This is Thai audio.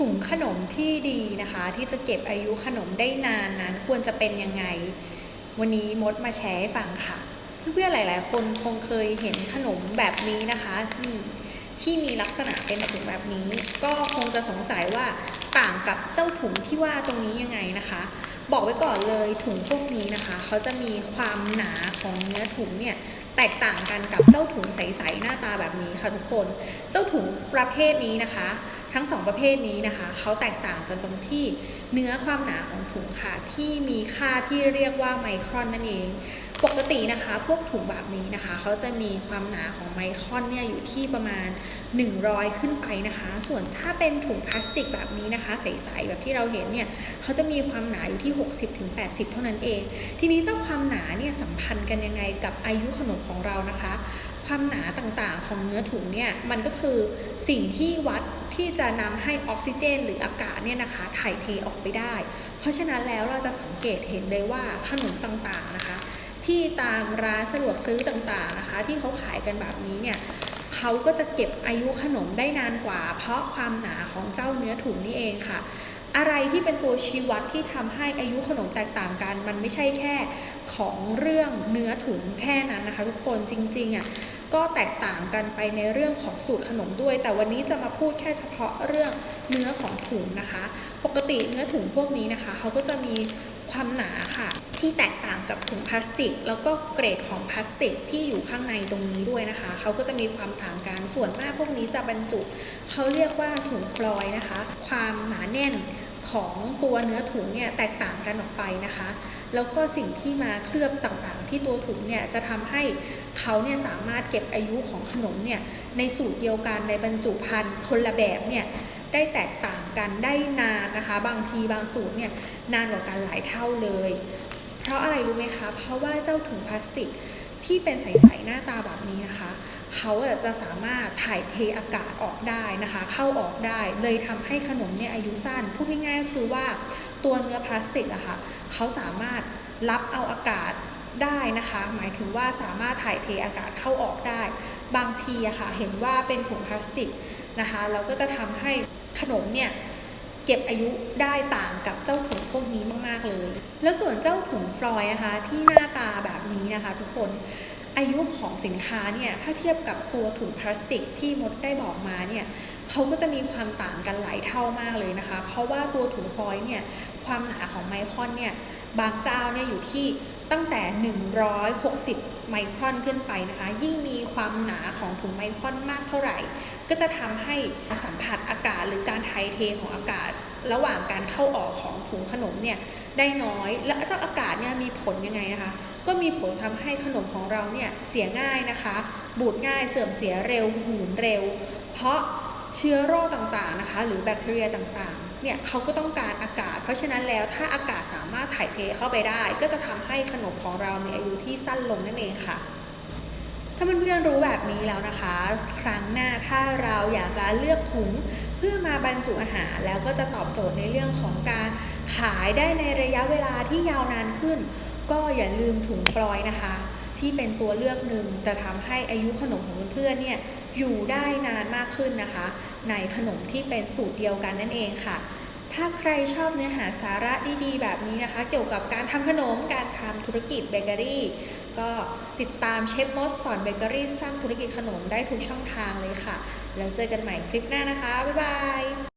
ถุงขนมที่ดีนะคะ ที่จะเก็บอายุขนมได้นานนั้นควรจะเป็นยังไง วันนี้มดมาแชร์ให้ฟังค่ะ เพื่อนๆหลายๆ คนคงเคยเห็นขนมแบบนี้นะคะนี่ที่มีลักษณะเป็นถุงแบบนี้ ก็คงจะสงสัยว่าต่างกับเจ้าถุงที่ว่าตรงนี้ยังไงนะคะ บอกไว้ก่อนเลยถุงพวกนี้นะคะ เขาจะมีความหนาของเนื้อถุงเนี่ย แตกต่างกันกับเจ้าถุงใสๆหน้าตาแบบนี้ค่ะทุกคน เจ้าถุงประเภทนี้นะคะ ทั้งสองประเภทนี้นะคะเขาแตกต่างกันตรงที่เนื้อความหนาของถุงค่ะที่มีค่าที่เรียกว่าไมครอนนั่นเอง ปกตินะคะพวกถุงแบบนี้นะคะเขาจะมีความหนาของไมครอนเนี่ยอยู่ที่ประมาณ 100 ขึ้นไปนะคะ ส่วนถ้าเป็นถุงพลาสติกแบบนี้นะคะ ใสๆแบบที่เราเห็นเนี่ยเขาจะมีความหนาอยู่ที่ 60-80 เท่านั้นเอง ทีนี้เจ้าความหนาเนี่ยสัมพันธ์กันยังไงกับอายุขนมของเรานะคะ ความหนาต่างๆของเนื้อถุงเนี่ยมันก็คือสิ่งที่วัดที่จะนำให้ออกซิเจน หรืออากาศเนี่ยนะคะถ่ายเทออกไปได้ เพราะฉะนั้นแล้วเราจะสังเกตเห็นเลยว่าขนมต่างๆนะคะ ที่ตามร้านสะดวกซื้อต่างๆนะคะ ที่เขาขายกันแบบนี้เนี่ยเขาก็จะเก็บอายุขนมได้นานกว่า เพราะความหนาของเจ้าเนื้อถุงนี่เองค่ะ อะไรที่เป็นตัวชี้วัดที่ทำให้อายุขนมแตกต่างกัน มันไม่ใช่แค่ของเรื่องเนื้อถุงแค่นั้นนะคะ ทุกคนจริงๆอะก็แตกต่างกันไปในเรื่องของสูตรขนมด้วย แต่วันนี้จะมาพูดแค่เฉพาะเรื่องเนื้อของถุงนะคะ ปกติเนื้อถุงพวกนี้นะคะเขาก็จะมี ความหนาค่ะ ที่แตกต่างกับถุงพลาสติก แล้วก็เกรดของพลาสติกที่อยู่ข้างในตรงนี้ด้วยนะคะเขาก็จะมีความต่างกันส่วนมากพวกนี้จะบรรจุเขาเรียกว่าถุงฟลอยล์นะคะ ความหนาแน่นของตัวเนื้อถุงเนี่ยแตกต่างกันออกไปนะคะ แล้วก็สิ่งที่มาเคลือบต่างๆ ที่ตัวถุงเนี่ยจะทำให้เขาเนี่ยสามารถเก็บอายุของขนมเนี่ยในสูตรเดียวกันในบรรจุภัณฑ์คนละแบบเนี่ยได้แตกต่าง กันได้นานนะคะ บางทีบางสูตรเนี่ยนานกว่ากันหลายเท่าเลย เพราะอะไรรู้ไหมคะ เพราะว่าเจ้าถุงพลาสติกที่เป็นใสๆหน้าตาแบบนี้นะคะ เขาจะสามารถถ่ายเทอากาศออกได้นะคะ เข้าออกได้ เลยทำให้ขนมเนี่ยอายุสั้น พูดง่ายๆก็คือว่าตัวเนื้อพลาสติกอะค่ะเขาสามารถรับเอาอากาศได้นะคะ หมายถึงว่าสามารถถ่ายเทอากาศเข้าออกได้ บางทีอะค่ะเห็นว่าเป็นถุงพลาสติกนะคะ เราก็จะทำให้ขนมเนี่ย เก็บอายุได้ต่างกับเจ้าถุงพวกนี้มาก ๆ เลย แล้วส่วนเจ้าถุงฟลอยล์นะคะที่หน้าตาแบบนี้นะคะทุกคนอายุของสินค้าเนี่ยถ้าเทียบกับตัวถุงพลาสติกที่มดได้บอกมาเนี่ยเขาก็จะมีความต่างกันหลายเท่ามากเลยนะคะ เพราะว่าตัวถุงฟอยล์เนี่ยความหนาของไมครอนเนี่ยบางเจ้าเนี่ยอยู่ที่ ตั้งแต่ 160 ไมครอนขึ้นไปนะคะ ยิ่งมีความหนาของถุงไมครอนมากเท่าไหร่ ก็จะทำให้สัมผัสอากาศหรือการไทเทของอากาศ ระหว่างการเข้าออกของถุงขนมเนี่ยได้น้อย แล้วเจ้าอากาศเนี่ยมีผลยังไงนะคะ ก็มีผลทำให้ขนมของเราเนี่ยเสียง่ายนะคะ บูดง่ายเสื่อมเสียเร็วหืนเร็ว เพราะเชื้อโรคต่างๆนะคะ หรือแบคทีเรียต่างๆ เนี่ยเขาก็ต้องการอากาศ เพราะฉะนั้นแล้วถ้าอากาศสามารถถ่ายเทเข้าไปได้ ก็จะทำให้ขนมของเรามีอายุที่สั้นลงนั่นเองค่ะ ถ้าเพื่อนๆรู้แบบนี้แล้วนะคะ ครั้งหน้าถ้าเราอยากจะเลือกถุงเพื่อมาบรรจุอาหารแล้วก็จะตอบโจทย์ในเรื่องของการขายได้ในระยะเวลาที่ยาวนานขึ้น ก็อย่าลืมถุงฟลอยล์นะคะ ที่เป็นตัวเลือกหนึ่งแต่ทำให้อายุขนมของเพื่อนๆเนี่ยอยู่ได้นานมากขึ้นนะคะ ในขนมที่เป็นสูตรเดียวกันนั่นเองค่ะ ถ้าใครชอบเนื้อหาสาระดีๆ แบบนี้นะคะ เกี่ยวกับการทำขนมการทำธุรกิจเบเกอรี่ก็ติดตามเชฟมอสสอนเบเกอรี่สร้างธุรกิจขนมได้ทุกช่องทางเลยค่ะ แล้วเจอกันใหม่คลิปหน้านะคะ บ๊ายบาย